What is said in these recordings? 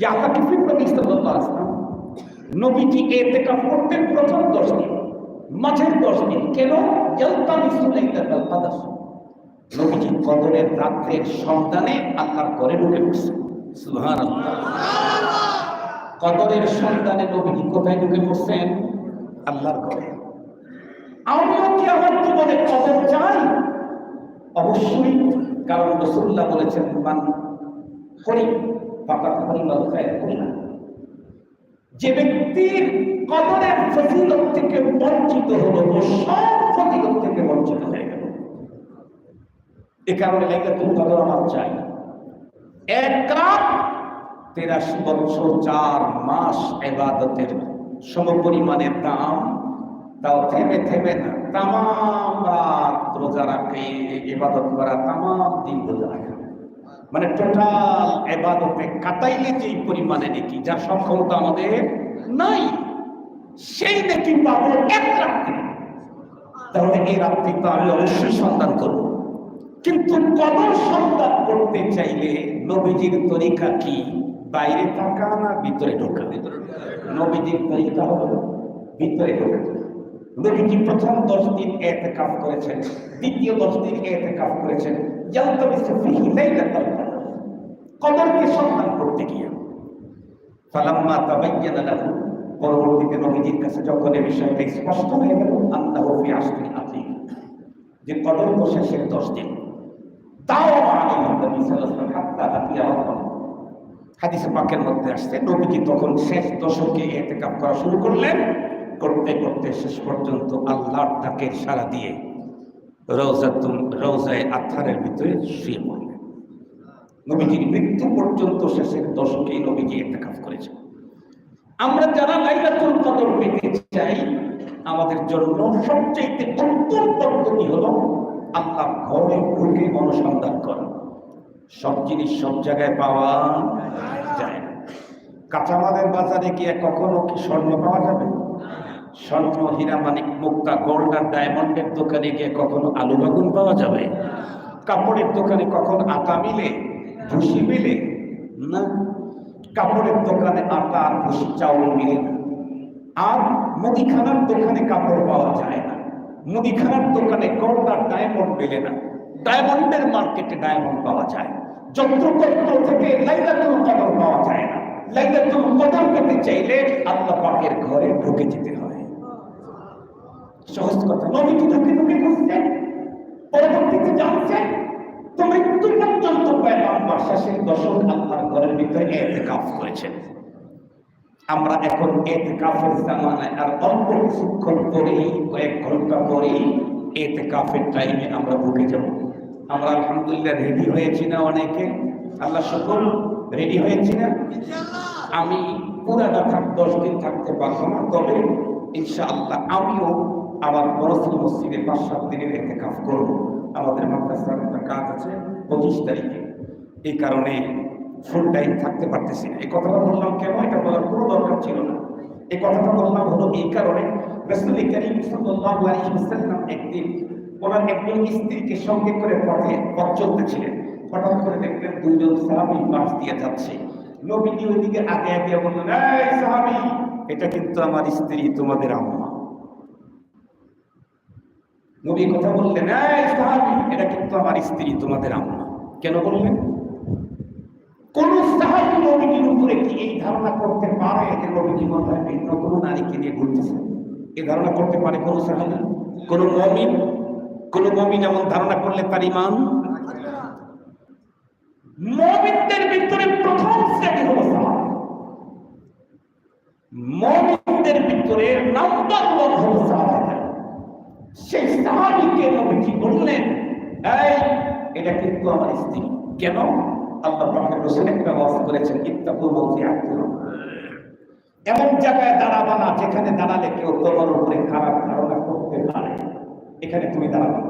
ইয়াতাকিফির নবী সাল্লাল্লাহু আলাইহি ওয়াসাল্লাম নবীজি ইতিকাফ করতেন প্রথম 10 দিন, মাঝের 10 দিন। কেন? ইয়ালতামিসু লাইলাতুল কদর। নবীজি কদরের রাত্রের সন্ধানে আল্লাহর ঘরে ঢুকে পড়ছেন। সুবহানাল্লাহ। কদরের সন্ধানে নবীজি কোথায় ঢুকে পড়ছেন? আল্লাহর ঘরে। আমিও কি আমার জীবনে কদর চাই? অবশ্যই, কারণ রসুল্লাহ বলেছেন, মান করি যে ব্যক্তির কবরের ফজিলত থেকে বঞ্চিত হলো, ও সব ফজিলত থেকে বঞ্চিত হয়ে গেল। এ কারণে লাইলাতুল কদর আমার চাই। এক রাত তেরাশি বছর চার মাস এবাদতের সমপরিমাণের দাম, তাও থেমে থেমে না তাম রাত রোজা রাখে করা তাম দিন রোজা রাখা। মানে টোটাল এবাদতে কাটাইলে যেই পরিমাণে নাকি, যার সক্ষমতা আমাদের নাই, সেই নাকি পাবো এক রাত্রি। তাহলে এই রাত্রি তো আমি অবশ্যই সন্ধান করব। কিন্তু কদর সন্ধান করতে চাইলে নবীজির তরিকা কি? বাইরে থাকা না ভিতরে ঢোকা? নবীজির তরিকা হলো ভিতরে ঢোকা। নবীজি প্রথম দশ দিন এতে কাপ করেছেন, দ্বিতীয় দশ দিন এতে কাপ করেছেন। ইয়ালতামিসু ফিহি লাইলাতুল কদর কদরকে সন্ধান করতে গিয়ে। ফালাম্মা তাবায়্যানা লাহু। পরবর্তীতে নবীজির কাছে যখন এই বিষয়টা স্পষ্ট হয়ে গেল আল্লাহ ফি আসরিন আতিক যে কদর শেষের দশ দিন। তাও আমি নবী সাল্লাল্লাহু আলাইহি ওয়াসাল্লাম হাদিসে পাকের মধ্যে আসছে, নবীজি তখন শেষ দশকে এতেকাপ করা শুরু করলেন। করতে করতে শেষ পর্যন্ত আল্লাহর তাকে সারা দিয়ে রওজাতুল রওজায় আথারের ভিতরে শুয়ে পড়লেন নবীজির মৃত্যু পর্যন্ত শেষের দশকে নবীজি এতেকাপ করেছেন। আমরা যারা লাইলাতুল কদর পেতে চাই, আমাদের জন্য সবচেয়ে উত্তম পদ্ধতি হলো আল্লাহ ঘরে ঢুকে অনুসন্ধান করা। সব জিনিস সব জায়গায় পাওয়া যায় না। কাঁচামালের বাজারে গিয়ে কখনো কি স্বর্ণ পাওয়া যাবে? স্বর্ণ, হীরা মানিক মুক্তা গোল্ড আর ডায়মন্ডের দোকানে গিয়ে কখনো আলু বাগুন পাওয়া যাবে? কাপড়ের দোকানে কখন আটা মিলে, ভুসি মিলে? না। কাপড়ের দোকানে আটা আর ভুসি, চাউল মিলে না। আর মুদিখানার দোকানে কাপড় পাওয়া যায় না। মুদিখানার দোকানে গোল্ড আর ডায়মন্ড মেলে না। ডায়মন্ডের মার্কেটে ডায়মন্ড পাওয়া যায়। যন্ত্রপত্র থেকে লাইলাতুল কদর পাওয়া যায় না। লাইলাতুল কদর পেতে চাইলে আল্লাহ পাকের ঘরে ঢুকে যেতে হয় সহজ কথা নবী কি ঢুকে ঢুকে বসছেন পরবর্তীতে জানছেন তো মৃত্যু পর্যন্ত পয়গম্বর শেষের দশক ঘরের ভিতরে এতেকাফ করেছেন। আমরা এখন এতেকাফের জামানায়, আর অল্প কিছুক্ষণ পরেই, কয়েক ঘণ্টা পরেই এতেকাফের টাইমে আমরা ঢুকে যাব। আমরা আলহামদুলিল্লাহ রেডি হয়েছি না অনেকে? আল্লাহ সকল রেডি হয়েছি না? আমি পুরাটা থাক, দশ দিন থাকতে পারব না, তবে ইনশাআল্লাহ আমিও আমার বরসিল মসজিদে পাঁচ সাত দিনের এতে কাজ করব। আমাদের মাদ্রাসার একটা কাজ আছে পঁচিশ তারিখে। এই কারণে ফুল টাইম থাকতে পারতেছি না। এই কথাটা বললাম কেন? এটা বলার কোনো দরকার ছিল না। এই কথাটা বললাম হলো এই কারণে একদিন ওনার একজন স্ত্রীকে সঙ্গে করে পথে পথ চলতেছিলেন হঠাৎ করে দেখলেন দুইজন সাহাবী পাশ দিয়ে যাচ্ছে। নবীজি ওইদিকে আগে আগে বললেন এটা কিন্তু আমার স্ত্রী, তোমাদের আম্মা। নবী কথা বললেন এটা কিন্তু আমার স্ত্রী, তোমাদের আম্মা। কেন বললেন? কোন উপরে কি এই ধারণা করতে পারে যে নবীজি হয় ভিন্ন কোনো নারীকে নিয়ে ঘুরতেছে? ধারণা করতে পারে কোন সাহাবী? কোন মমিন? কোন মমিন এমন ধারণা করলে তার ইমান মমিনদের ভিতরে প্রথম শ্রেণি মমিনদের ভিতরে নাম্বার ওয়ান সেই সাহাবীকে নবীজি বললেন? এই, এটা কিন্তু আমার স্ত্রী। কেন? আল্লাহ পাকের রাসূল একটা ওয়াজ করেছেন ইত্তাকু মাওতিআকুম এমন জায়গায় দাঁড়াবা না, যেখানে দাঁড়ালে কেউ তোমার উপরে খারাপ ধারণা করতে পারে। এখানে তুমি দাঁড়াবে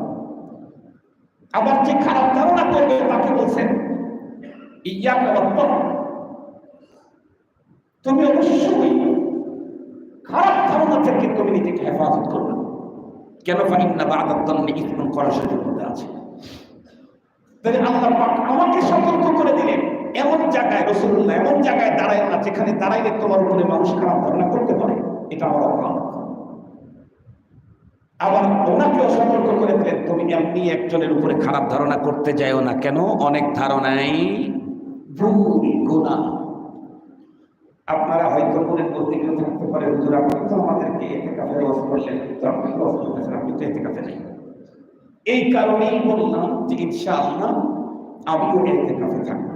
আবার যে খারাপ ধারণা করবে, তাকে বলছেন, ইয়াকা তুমি অবশ্যই খারাপ ধারণা থেকে তুমি নিজেকে হেফাজত করবে। কেন ফাইন্না বাদাত দন্নি ইসমান করার সুযোগ আছে? তাহলে আল্লাহ আমাকে সতর্ক করে দিলেন, এমন জায়গায় রসুল্লাহ এমন জায়গায় দাঁড়ায় না যেখানে দাঁড়াইলে তোমার উপরে মানুষ খারাপ ধারণা করতে পারে। এটা আমার অপরাধ। আবার ওনাকেও সতর্ক করে দিলেন, তুমি এমনি একজনের উপরে খারাপ ধারণা করতে যাও না। কেন? অনেক ধারণাই ভুল গুণা আপনারা হয়তো মনে গেলে থাকতে পারে হুজুর, আপনি তো আমাদেরকে এতে কাপে ওয়াজ করলেন আপনি তো ওয়াজ করতেছেন আপনি তো এতে কাপে নেই। এই কারণেই বললাম যে, ইনশাআল্লাহ আমিও এতে কাপে থাকব।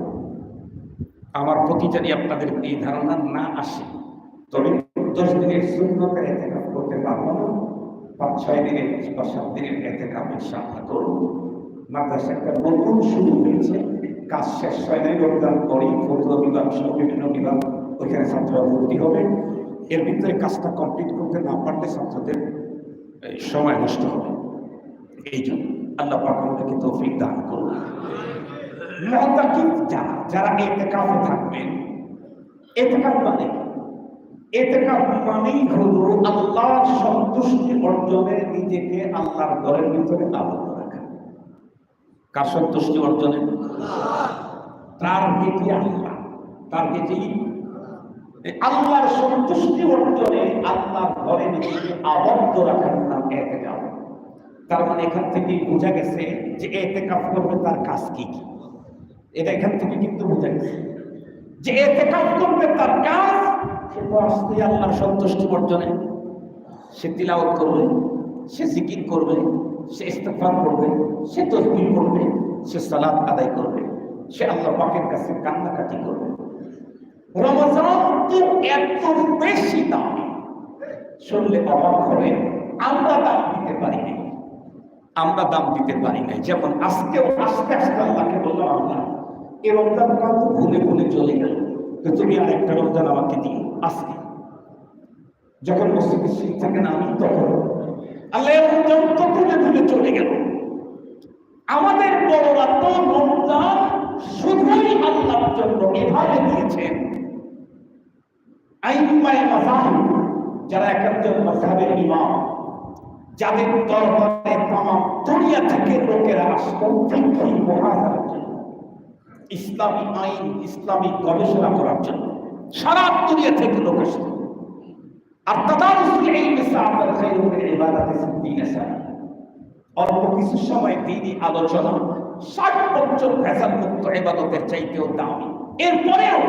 আমার প্রতি যদি আপনাদের এই ধারণা না আসে। তবে দশ দিনের শূন্যতে এতে কাপ করতে পারব না। পাঁচ, ছয় দিনের বা সাত দিনের এতে কাপ ইনশাআল্লাহ করব। মাদ্রাসা একটা নতুন শুরু হয়েছে। কাজ শেষ হয় নাই, রমজান করি ফতুয়া বিভাগ সহ বিভিন্ন বিভাগ ওইখানে ছাত্ররা ভর্তি হবে। এর ভিতরে কাজটা কমপ্লিট করতে না পারলে ছাত্রদের সময় নষ্ট হবে। এই জন্য আল্লাহ আমাদেরকে তৌফিক দান করুন। যারা থাকবেন মানে মানেই সন্তুষ্টি নিজেকে আল্লাহর ঘরের ভিতরে আবদ্ধ রাখা। কার সন্তুষ্টি অর্জনে তার গেটি আল্লাহ, তার গেটি আল্লাহর সন্তুষ্টি অর্জনে আল্লাহর ঘরে নিজেকে আবদ্ধ রাখার নাম এতেকাফ। তার মানে এখান থেকে বোঝা গেছে যে এতেকাফ করবে তার কাজ কি কি। এটা এখান থেকে কিন্তু বোঝা গেছে। যে এতেকাফ করবে তার কাজ, সে আসতে আল্লাহর সন্তুষ্টি অর্জনে। সে তিলাওয়াত করবে, সে জিকির করবে, সে ইস্তেফার করবে, সে তসবিহ করবে, সে সালাত আদায় করবে, সে আল্লাহ পাকের কাছে কান্নাকাটি করবে। রমজান তো এত বেশি দাম। শুনলে অবাক হবে, আমরা দাম দিতে পারি নাই। আমরা দাম দিতে পারি নাই। যেমন আজকেও আস্তে আস্তে আল্লাহকে বললাম আল্লাহ, এই রমজানটা তো ভুলে ভুলে চলে গেল। তো তুমি আর একটা রমজান আমাকে দিও, আজকে। যখন মসজিদের থাকে না আমি তখন আল্লাহ রমজান তো ভুলে ভুলে চলে গেল। আমাদের বড়রা তো রমজান শুধুই আল্লাহর জন্য এভাবে দিয়েছেন। আইনমায় মাজাহিব যারা এক একজন মাযহাবের ইমাম, যাদের দরবারে তামাম দুনিয়া থেকে লোকেরা আসতো ফিকহি মুহাজারার ইসলামী আইন, ইসলামী গবেষণা করার জন্য। সারা দুনিয়া থেকে লোক আসতো। আর তাদারুসুল ইলমি খায়রু মিন ইবাদাতি অল্প কিছু সময় দিনই আলোচনা, ষাট বছর ভেজাল মুক্ত ইবাদতের চাইতেও দামি। এরপরেও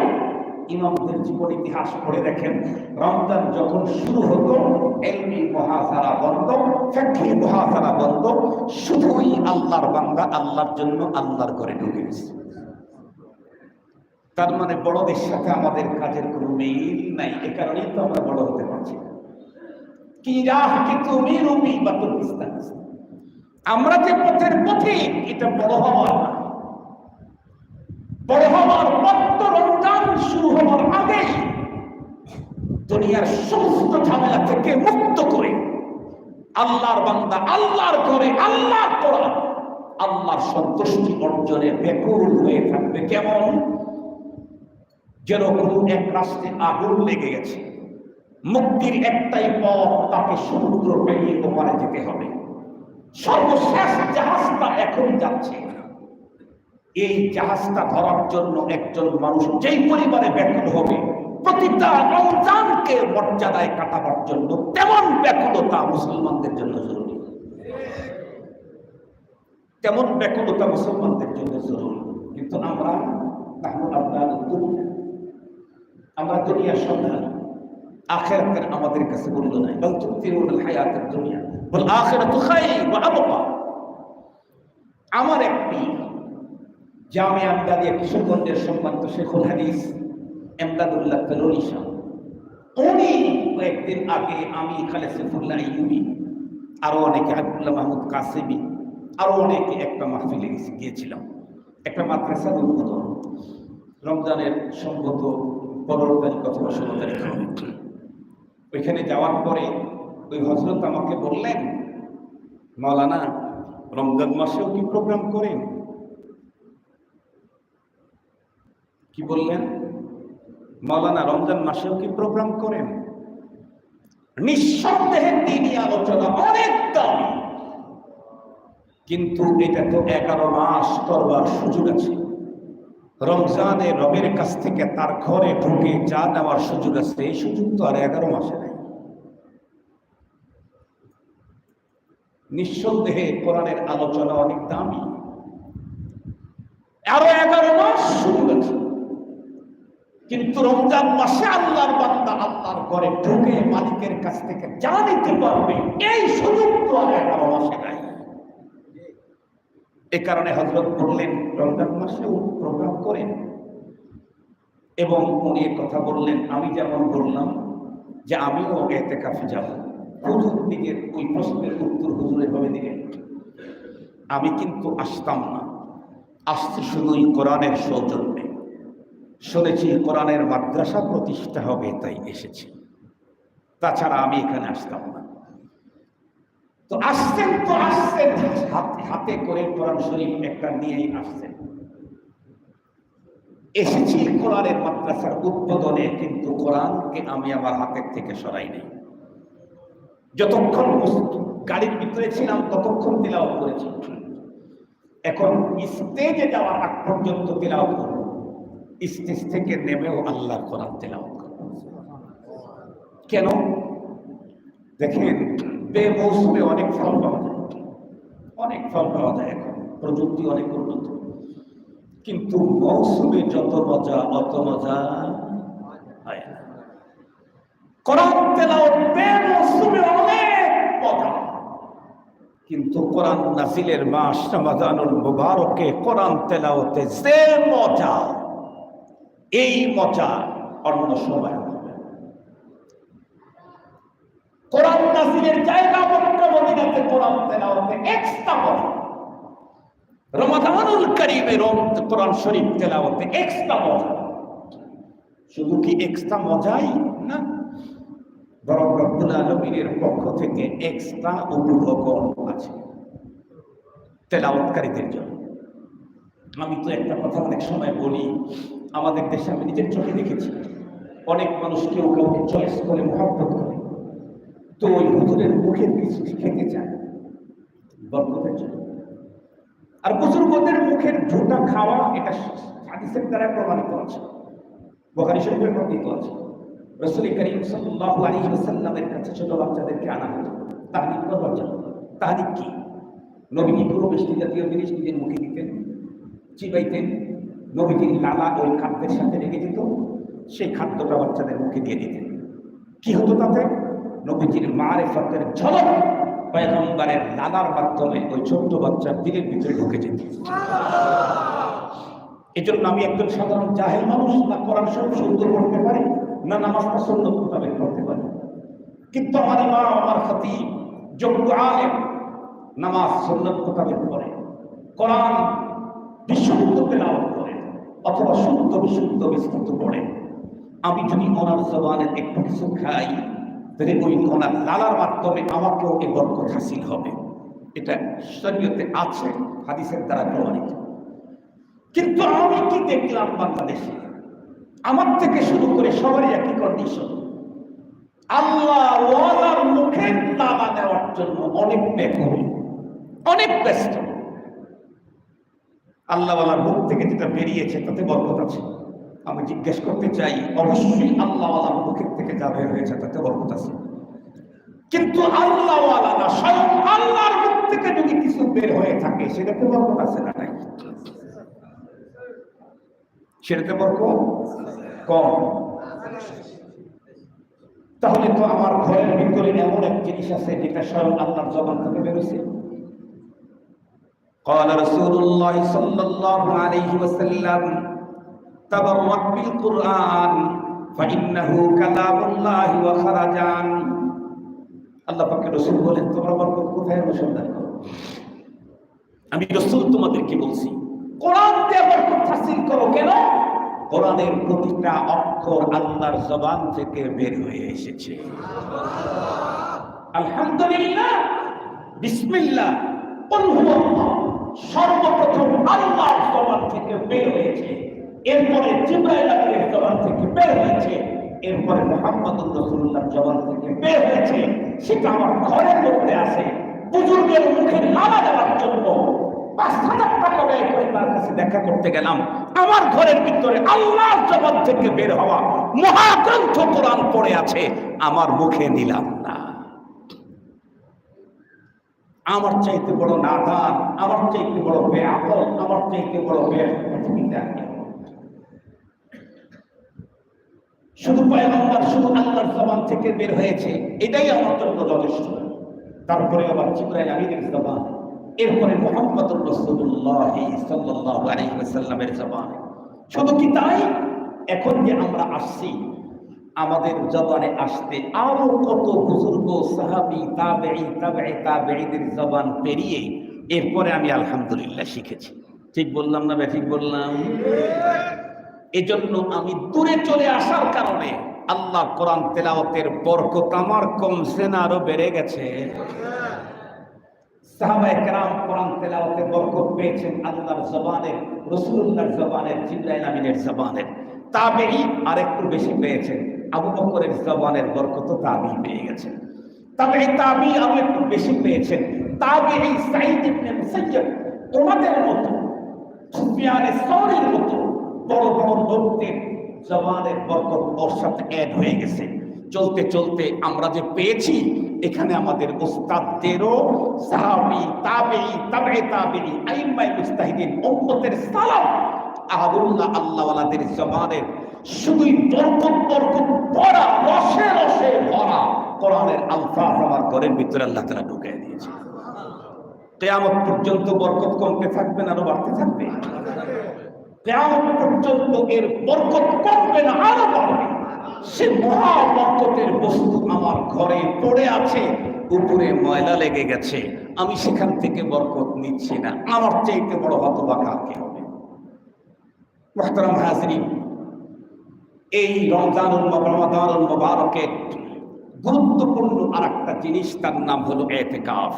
ইমামদের জীবন ইতিহাস পড়ে দেখেন। রমজান যখন শুরু হতো, এলমি মহাজারা বন্ধ ফ্যাক্টরি মহাজারা বন্ধ, শুধুই আল্লাহর বান্দা আল্লাহর জন্য আল্লাহর ঘরে ঢুকে তার মানে বড়দের সাথে আমাদের কাজের কোনো মিল নাই, এ কারণেই তো আমরা বড় হতে পারছি আমরা যে পথের পথে এটা বড় হওয়ার বড় হওয়ার পথ মাত্র রমজান শুরু হওয়ার আগে। দুনিয়ার সমস্ত ঝামেলা থেকে মুক্ত করে। আল্লাহর বান্দা আল্লাহর করে আল্লাহর করা আল্লাহর সন্তুষ্টি অর্জনে ব্যাকুল হয়ে থাকবে। কেমন? যেন এক রাস্তায় আগুন লেগে গেছে। মুক্তির একটাই পথ, তাকে সমুদ্র পেরিয়ে ওপারে যেতে হবে। সর্বশেষ জাহাজটা এখন যাচ্ছে। এই জাহাজটা ধরার জন্য একজন মানুষ যেই পরিবারে ব্যাকুল হবে, প্রতিটা রমজানকে মর্যাদায় কাটাবার জন্য তেমন ব্যাকুলতা মুসলমানদের জন্য জরুরি। তেমন ব্যাকুলতা মুসলমানদের জন্য জরুরি। কিন্তু আমরা তাহলে আপনার আমরা দুনিয়ার সন্ধান, আখেরাতের আমাদের কাছে মূল্য নাই। বল তুতিরুল হায়াতের দুনিয়া, বল আখিরাতু খায়র ওয়া আমার এক পীর জামে আমদাদিয়া কিশোরগঞ্জের সম্মানিত শেখুল হাদিস এমদাদুল্লাহ কালুনি উনি কয়েকদিন আগে আমি খালে সেফুল্লাহ ইউবি আরও অনেকে আবদুল্লাহ মাহমুদ কাসেমি, আরও অনেকে একটা মাহফিলে গিয়েছিলাম। একটা মাদ্রাসার উদ্বোধন। রমজানের সম্ভবত পনেরো তারিখ অথবা ওইখানে যাওয়ার পরে ওই হজরত আমাকে বললেন মৌলানা রমজান মাসেও কি প্রোগ্রাম করেন? কি বললেন? মৌলানা রমজান মাসেও কি প্রোগ্রাম করেন? নিঃসন্দেহে তিনি আলোচনা, অনেক কিন্তু এটা তো এগারো মাস করবার সুযোগ আছে। রমজানে রবের কাছ থেকে তার ঘরে ঢুকে যা নেওয়ার সুযোগ আছে, এই সুযোগ তো আর এগারো মাসে নেই। নিঃসন্দেহে কোরআনের আলোচনা অনেক দামি। আরও এগারো মাস সুযোগ আছে। কিন্তু রমজান মাসে আল্লাহর বান্দা আল্লাহর ঘরে ঢুকে মালিকের কাছ থেকে যা নিতে পারবে, এই সুযোগ তো আর এগারো মাসে নাই। এ কারণে হজরত বললেন, রমজান মাসেও প্রোগ্রাম করেন। এবং উনি কথা বললেন, আমি যেমন বললাম যে আমিও এতে কাছে যাব। হুজুর দিকের ওই প্রশ্নের উত্তর হুজুর এভাবে দিলেন। আমি কিন্তু আসতাম না। আসতে শুধুই কোরআনের সৌজন্যে। শুনেছি কোরআনের মাদ্রাসা প্রতিষ্ঠা হবে, তাই এসেছি। তাছাড়া আমি এখানে আসতাম না। তো আসছেন তো আসছেন, হাতে হাতে করে কোরআন শরীফ একটা নিয়েই আসছেন। এসেছি কোরআনের মাদ্রাসার উদ্বোধনে, কিন্তু কোরআনকে আমি আমার হাতের থেকে সরাই নেই। যতক্ষণ গাড়ির ভিতরে ছিলাম, ততক্ষণ তিলাওয়াত করেছি। এখন স্টেজে যাওয়ার আগ পর্যন্ত তিলাওয়াত করব। স্টেজ থেকে নেমেও আল্লাহর কোরআন তিলাওয়াত করব কেন? দেখেন বে মৌসুমে অনেক ফল পাওয়া যায়। অনেক ফল পাওয়া যায় এখন। প্রযুক্তি অনেক উন্নত। কিন্তু মৌসুমে যত মজা, অত মজা হয় না। কোরআন তেলাওয়াত বেমৌসুমে অনেক মজা। কিন্তু কোরআন নাসিলের মাস রমাদানুল মুবারকে কোরআন তেলাওতে যে মজা এই মজা অন্য সময় হবে। কোরআন নাসিলের জায়গা মক্কা মদিনাতে কোরআন তেলাওতে এক্সট্রা মজা রমাদানুল করিমের কোরআন শরীফ তেলাওতে এক্সট্রা মজা শুধু কি এক্সট্রা মজাই না? বরং রব্বুল আলমিনের পক্ষ থেকে এক্সট্রা উপভোগন আছে। তেলাওয়াতকারীদের জন্য। আমি তো একটা কথা অনেক সময় বলি আমাদের দেশে আমি নিজের চোখে দেখেছি। অনেক মানুষ কেউ কাউকে চয়েস করে, মহব্বত করে। তো ওই হুজুরের মুখের কিছু খেতে চায়। বরকতের জন্য। আর বুজুর্গদের মুখের ঝুটা খাওয়া এটা হাদিসের দ্বারা প্রমাণিত আছে। বোখারি শরীফের বর্ণিত আছে। রসুল করিম কাছে ছোট বাচ্চাদেরকে আনা হতো তাহরিক করবার জন্য কি? নবীজি পুরো মিষ্টি জাতীয় জিনিস নিজের মুখে দিতেন, চিবাইতেন নবীজির লালা ওই খাদ্যের সাথে রেখে দিত, সেই খাদ্যটা বাচ্চাদের মুখে দিয়ে দিতেন। কি হতো তাতে? নবীজির মারেফতের ঝলক পয়গম্বরের লালার মাধ্যমে ওই ছোট্ট বাচ্চার দিলের ভিতরে ঢুকে যেত। এজন্য আমি একজন সাধারণ জাহেল মানুষ, না কোরআন শরীফ সুন্দর করতে পারি, না নামাজটা সুন্দর মোতাবেক করতে পারি। কিন্তু আমার ইমাম আমার খাতি যোগ্য আলেম নামাজ সুন্নত মোতাবেক করে কোরআন করে অথবা শুদ্ধ বিশুদ্ধ বিস্তৃত করে। আমি যদি ওনার জবানের একটু কিছু খাই, তাহলে ওই ওনার লালার মাধ্যমে আমাকেও এই বরকত হাসিল হবে। এটা শরীয়তে আছে, হাদিসের দ্বারা প্রমাণিত। কিন্তু আমি কি দেখলাম বাংলাদেশে? আমার থেকে শুরু করে সবারই একই কন্ডিশন আল্লাহ মুখে তালা দেওয়ার জন্য অনেক বেকরি অনেক ব্যস্ত। আল্লাহওয়ালার মুখ থেকে যেটা বেরিয়েছে, তাতে বরকত আছে। আমি জিজ্ঞেস করতে চাই, অবশ্যই আল্লাহওয়ালার মুখের থেকে যা বের হয়েছে, তাতে বরকত আছে। কিন্তু আল্লাহওয়ালা না আল্লাহর মুখ থেকে যদি কিছু বের হয়ে থাকে, সেটাতে বরকত আছে না নাই? সেটাতে বরকত কম। তাহলে তো আমার ঘরের ভিতরে এমন এক জিনিস আছে, যেটা স্বয়ং আল্লাহর জবান থেকে বেরোছে قال رسول الله صلى الله عليه وسلم تبرك بالقرآن فإنه كلام الله وخرجان আল্লাহ পাকে রসুল বলেন তোমরা বরকত কোথায় অনুসন্ধান করো আমি রসুল তোমাদেরকে বলছি কোরআন দিয়ে বরকত হাসিল করো কেন কোরআনের প্রতিটা অক্ষর আল্লাহর জবান থেকে বের হয়ে এসেছে আলহামদুলিল্লাহ বিসমিল্লাহ কুল হুয়াল্লাহ সর্বপ্রথম আল্লাহর জবান থেকে বের হয়েছে। এরপরে জিব্রাইল আলাইহিস জবান থেকে বের হয়েছে। এরপরে মুহাম্মদুর রাসূলুল্লাহর জবান থেকে বের হয়েছে। সেটা আমার ঘরের মধ্যে আছে। বুজুর্গের মুখে নামা দেওয়ার জন্য পাঁচ হাজার কাছে দেখা করতে গেলাম। আমার ঘরের ভিতরে আল্লাহর জবান থেকে বের হওয়া মহাগ্রন্থ কোরআন পড়ে আছে। আমার মুখে নিলাম না আমার চাইতে বড় নাদান, আমার চাইতে বড় বেআকল আমার চাইতে বড় নেই। শুধু পয়গম্বর, শুধু আল্লাহর জবান থেকে বের হয়েছে, এটাই আমার জন্য যথেষ্ট। তারপরে আবার জিব্রাইল আমিনের জবান, এরপরে মোহাম্মদুর রাসূলুল্লাহ সাল্লাল্লাহু আলাইহি ওয়াসাল্লামের জবান। শুধু কি তাই? এখন যে আমরা আসছি আমাদের জবানে আসতে আরও কত বুজুর্গ, সাহাবি, তাবেঈ তাবেঈ, তাবেঈদের জবান পেরিয়ে এরপরে আমি আলহামদুলিল্লাহ শিখেছি। ঠিক বললাম না ঠিক বললাম? এজন্য আমি দূরে চলে আসার কারণে আল্লাহ কোরআন তেলাওয়াতের বরকত আমার কমছে না, আরও বেড়ে গেছে। সাহাবা একরাম কোরআন তেলাওয়াতে বরকত পেয়েছেন আল্লাহর জবানে রসুল্লাহর জবানে, জিব্রাইল আমিনের জবানে। তাবেঈ আর একটু বেশি পেয়েছেন। আবু বকরের জবানের বরকত তাবি পেয়ে গেছেন তবে তাবি আরও একটু বেশি পেয়েছেন। তাবেঈ সাঈদ ইবনে মুসাইয়্যিব ওনাদের মতো, সুফিয়ানে সৌরির মতো বড় বড় লোকদের জবানের বরকত ওর সাথে অ্যাড হয়ে গেছে। চলতে চলতে আমরা যে পেয়েছি, এখানে আমাদের উস্তাদদেরও সাহাবি তাবেঈ তাবে তাবেঈ আইম্মাই মুস্তাহিদিন উম্মতের সালাম আহাদুল্লাহ আল্লাহওয়ালাদের জবানের শুধুই বরকত বরকত ভরা, রসে রসে ভরা কোরআনের আলফাজ আমার ঘরের ভিতরে আল্লাহ তাআলা ঢুকিয়ে দিয়েছে। কেয়ামত পর্যন্ত বরকত কমতে থাকবে না আরও বাড়তে থাকবে? কেয়ামত পর্যন্ত এর বরকত কমবে না আরও বাড়বে। সে মহা বরকতের বস্তু আমার ঘরে পড়ে আছে, উপরে ময়লা লেগে গেছে, আমি সেখান থেকে বরকত নিচ্ছি না। আমার চাইতে বড় হতবাকা কে হবে মোহতারাম হাজরিন এই রমজানুল রমাদানুল মুবারকের গুরুত্বপূর্ণ আর একটা জিনিস, তার নাম হলো এতেকাফ।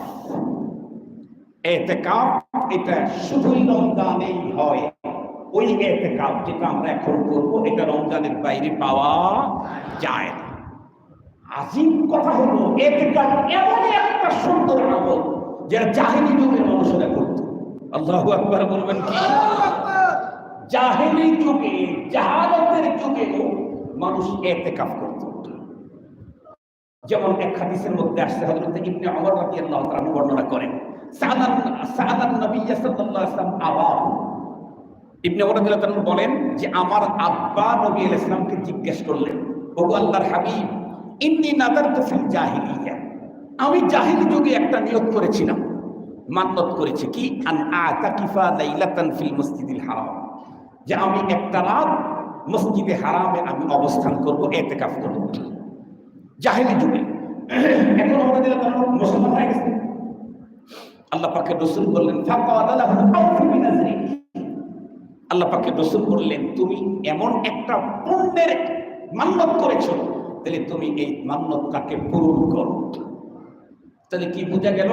এতেকাফ এটা শুধুই রমজানেই হয়, ওই এতেকাফ যেটা আমরা এখন করব, এটা রমজানের বাইরে পাওয়া যায় না। আজিম কথা হলো, এতেকাফ এমনই একটা সুন্দর আমল, যেটা জাহিনী যুগের মানুষেরা করত। আল্লাহু আকবার বলবেন কি? জাহিনী যুগে, জাহালতের যুগেও মানুষ এতেকাফ করত। যেমন এক হাদিসের মধ্যে আসছে, হযরত ইবনে ওমর রাদিয়াল্লাহু তাআলা বর্ণনা করেন সাদান সাদান নবী সাল্লাল্লাহু আলাইহি ওয়াসাল্লাম আবার ইবনে ওমর রাদিয়াল্লাহু তাআলা বলেন যে, আমার আব্বা নবী আলাইহিস সালামকে জিজ্ঞেস করলেন, ওগো আল্লাহর হাবিব, ইন্নী নাদারতু ফিল জাহিলিয়া। আমি জাহিলি যুগে একটা নিয়ত করেছিলাম, মান্নত করেছি কি? আন আতাকিফা লাইলাতান ফিল মসজিদিল হারাম। যে আমি একটা রাত মসজিদে হারামে আমি অবস্থান করব, এতেকাফ করব। জাহিলি যুগে। মুসলমান হয়ে গেছে। আল্লাহ পাকে রসুল আল্লাহ পাকে রসুল তুমি এমন একটা করেছ, তাহলে তুমি এই পূরণ করো? তাহলে কি বোঝা গেল?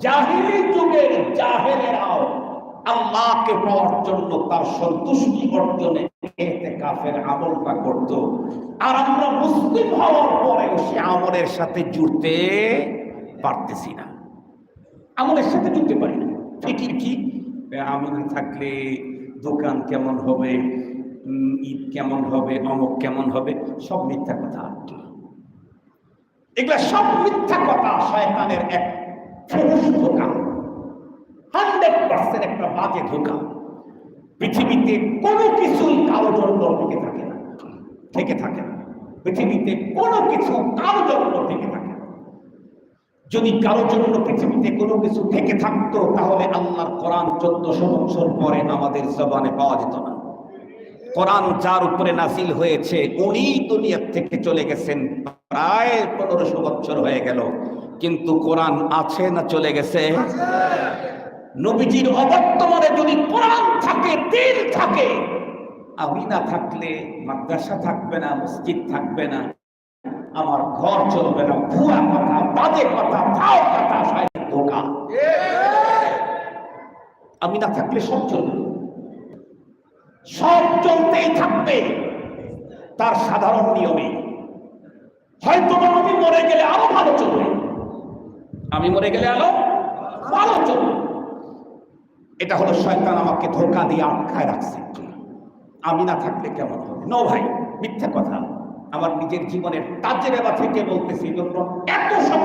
জাহিলি যুগের জাহেলেরাও আল্লাহকে পাওয়ার জন্য তার সন্তুষ্টি অর্জনে এতেকাফের আমলটা করত। আর আমরা মুসলিম হওয়ার পরেও সে আমলের সাথে জুড়তে পারতেছি না। আমলের সাথে জুড়তে পারি না। ফিকির কি? আমল থাকলে দোকান কেমন হবে? ঈদ কেমন হবে? অমুক কেমন হবে? সব মিথ্যা কথা এগুলা সব মিথ্যা কথা শয়তানের এক হান্ড্রেড পার্সেন্ট একটা বাজে ধোকা। পৃথিবীতে কোনো কিছুই কারও জন্য টিকে থাকে না। থেকে থাকে না। পৃথিবীতে কোনো কিছু কারও জন্য টিকে থাকে না। যদি কারও জন্য পৃথিবীতে কোনো কিছু থেকে থাকতো, তাহলে আল্লাহর কোরআন চোদ্দশো বছর পরে আমাদের জবানে পাওয়া যেত না। কোরআন যার উপরে নাসিল হয়েছে, উনি দুনিয়ার থেকে চলে গেছেন, প্রায় পনেরোশো বছর হয়ে গেল। কিন্তু কোরআন আছে না চলে গেছে? নবীজির অবর্তমানে যদি কোরআন থাকে, দিন থাকে আমি না থাকলে মাদ্রাসা থাকবে না, মসজিদ থাকবে না, আমার ঘর চলবে না, ভুয়া কথা, বাজে কথা ফাও কথা ধোকা। আমি না থাকলে সব চলবে। সব চলতেই থাকবে, তার সাধারণ নিয়মে। হয়তো আমি মরে গেলে আরও ভালো চলবে। আমি মরে গেলে আরও ভালো চলবে। এটা হলো শয়তান আমাকে ধোকা দিয়ে আটকায় রাখছে। আমি না থাকলে কেমন হবে? নো ভাই, মিথ্যা কথা। আমার নিজের জীবনের তাজের এবার থেকে বলতেছি এত জন্য